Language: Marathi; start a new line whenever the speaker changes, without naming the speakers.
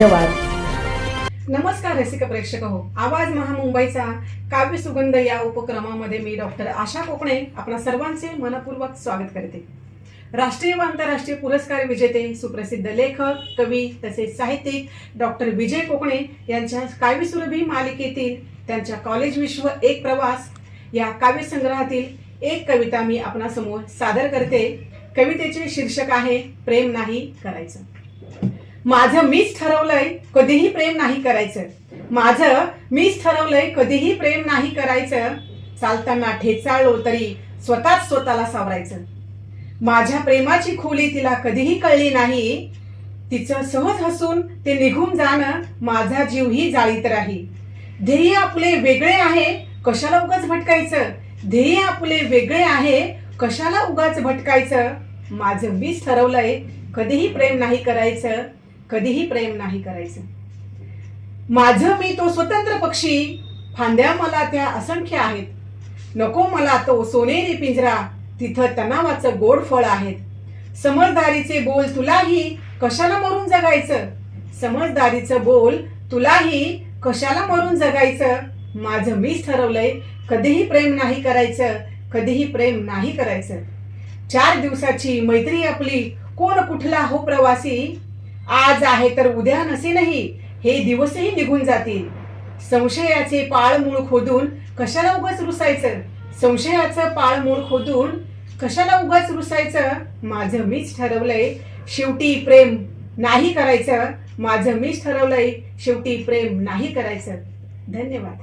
धन्यवाद.
नमस्कार रसिक प्रेक्षक हो आवाज महामुंबईचा काव्य सुगंध या उपक्रमामध्ये मी डॉक्टर आशा कोकणे आपल्या सर्वांचे मनपूर्वक स्वागत करते. राष्ट्रीय व आंतरराष्ट्रीय पुरस्कार विजेते सुप्रसिद्ध लेखक कवी तसेच साहित्यिक डॉक्टर विजय कोकणे यांच्या काव्यसुरभी मालिकेतील त्यांच्या कॉलेज विश्व एक प्रवास या काव्यसंग्रहातील एक कविता मी आपणासमोर सादर करते. कवितेचे शीर्षक आहे प्रेम नाही करायचं. माझं मीच ठरवलंय कधीही प्रेम नाही करायचं. माझं मीच ठरवलंय कधीही प्रेम नाही करायचं. चालताना ठेचाळलो तरी स्वतःच स्वतःला सावरायचं. माझ्या प्रेमाची खोली तिला कधीही कळली नाही. तिचं सहज हसून ते निघून जाणं माझा जीवही जाळीत राही ध्येय आपले वेगळे आहे कशाला उगाच भटकायचं? ध्येय आपले वेगळे आहे कशाला उगाच भटकायचं? माझं मीच ठरवलंय कधीही प्रेम नाही करायचं. कधीही प्रेम नाही करायचं. माझं मी तो स्वतंत्र पक्षी फांद्या मला त्या असंख्य आहेत. नको मला तो सोनेरी पिंजरा तिथं तणावाचं गोड फळ आहेत. समजदारीचे बोल तुलाही कशाला मरून जगायचं? समजदारीचं बोल तुलाही कशाला मरून जगायचं? माझं मीच ठरवलंय कधीही प्रेम नाही करायचं कधीही प्रेम नाही करायचं. चार दिवसाची मैत्री आपली कोण कुठला हो प्रवासी? आज आहे तर उद्या नसे नाही हे दिवसही निघून जातील. संशयाचे पाळमूळ खोदून कशाला उगाच रुसायचं? संशयाचं पाळमूळ खोदून कशाला उगाच रुसायचं? माझं मीच ठरवलंय शेवटी प्रेम नाही करायचं. माझं मीच ठरवलंय शेवटी प्रेम नाही करायचं. धन्यवाद.